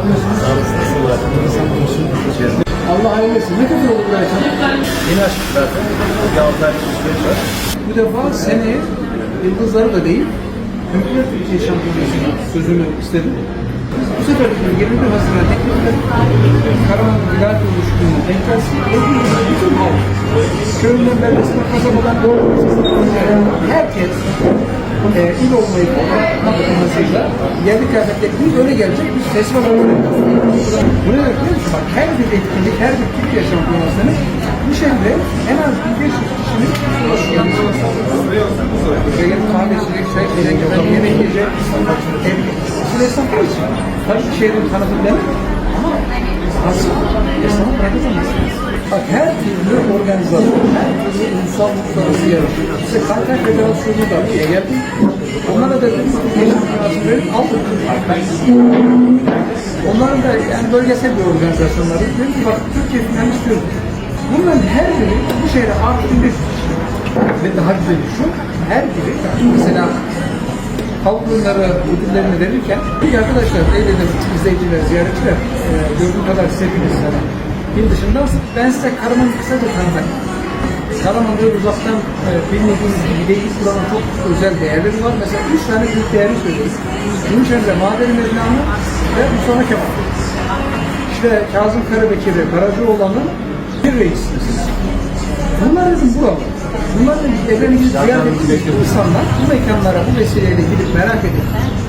yapıyorsunuz? Allah etsin. Ne kadar oldu buraya? Yeni açtık zaten. Ay süreç var. Bu defa seneye yıldızları da değil, Hünkler Türkiye Şampiyonası'nın sözünü istedim. Bu sefer de 21 Haziran teklifler Karaman Vilayet Oluştuğu'nun enkaz bütün halk, köyünden beldesinden kasabadan doğru herkes e, il olmayı kapatmasıyla yerli kıyafetle değil öyle gelecek bir festival olacak. Bu ne demek biliyor musun? Bak her bir etkinlik, her bir Türkiye şampiyonasının bu şehre en az 1500 kişinin Buraya kahve içecek, çay içecek, yemek yiyecek, aslında esnaflar için. Tabii şehrin tanıtım demek ama asıl esnafı bırakacaksınız. Bak her türlü organizasyon, her türlü ulusal uluslararası yarış. İşte Kantar Federasyonu da buraya geldi. Onlara da dedim ki geçen parası verip aldık. Onların da yani bölgesel bir organizasyonları. Dedim ki bak Türkiye finali istiyoruz. Bunların her biri bu şehre artı bir ve daha güzeli şu, her biri mesela halk oyunları ödüllerini verirken bir arkadaşlar, dedim izleyiciler, ziyaretçiler, e, gördüğüm kadar siz hepiniz yani il dışındansın. Ben size Karaman'ı kısaca tanıtayım. Karaman böyle uzaktan e, bilmediğiniz gibi değil, buranın çok özel değerleri var. Mesela üç tane büyük değeri. Bunun içerisinde Madeni Mevlana ve Mustafa Kemal. İşte Kazım Karabekir'i, Karacaoğlan'ın bir reis mesela. Bunlar dedim buralı. Bunların evlerimizi ziyaret ettiğimiz insanlar bu mekanlara bu vesileyle gidip merak edip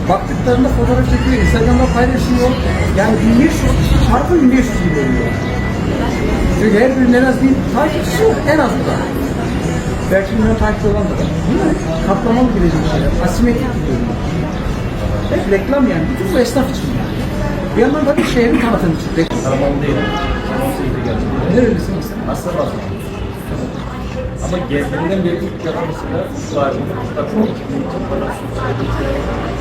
baktıklarında fotoğraf çekiyor, Instagram'da paylaşıyor. Yani 1500 kişi çarpı 1500 gibi oluyor. Çünkü her birinin en az bir takipçisi var. En az bu da. Belki milyon takipçi olan da var. Bunlar katlamalı bilecek şeyler. Asimetrik bir durum. Hep reklam yani. Bütün bu esnaf için yani. Bir yandan tabii şehrin tanıtım için. Reklam. Karaman değil. 18'de geldim. Nerelisin sen? Aslında var. Ama gezdiğimden beri ilk yapımısıyla var. Tabii 2000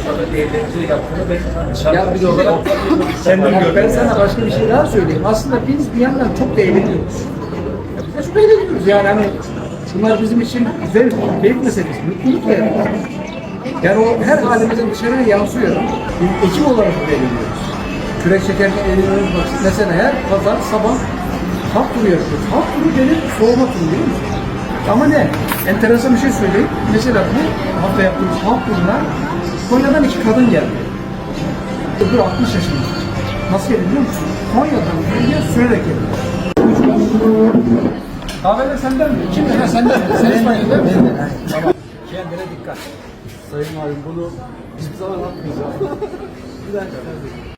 Sonra devletçi yaptığını ben Ya bir de olarak kendim Ya gördüm. ben sana başka bir şey daha söyleyeyim. Aslında biz bir yandan çok da eğleniyoruz. Ya çok eğleniyoruz yani hani bunlar bizim için zevk, keyif meselesi, mutluluk da yani. O her halimizin dışarıya yansıyor. Bir ekip olarak eğleniyoruz. Kürek çekerken eğleniyoruz. Bak mesela her pazar sabah halk turu yapıyoruz. Halk turu denir soğuma turu değil mi? Ama ne? Enteresan bir şey söyleyeyim. Mesela bu hafta yaptığımız halk turuna Konya'dan iki kadın geldi. Öbür 60 yaşında. Nasıl geldi biliyor musun? Konya'dan buraya sürerek geldi. Kahveler senden mi? Kim? Ha, senden mi? Sen değil mi? Tamam. Kendine dikkat. Sayın Valim bunu hiçbir zaman atmayacağım. bir dakika.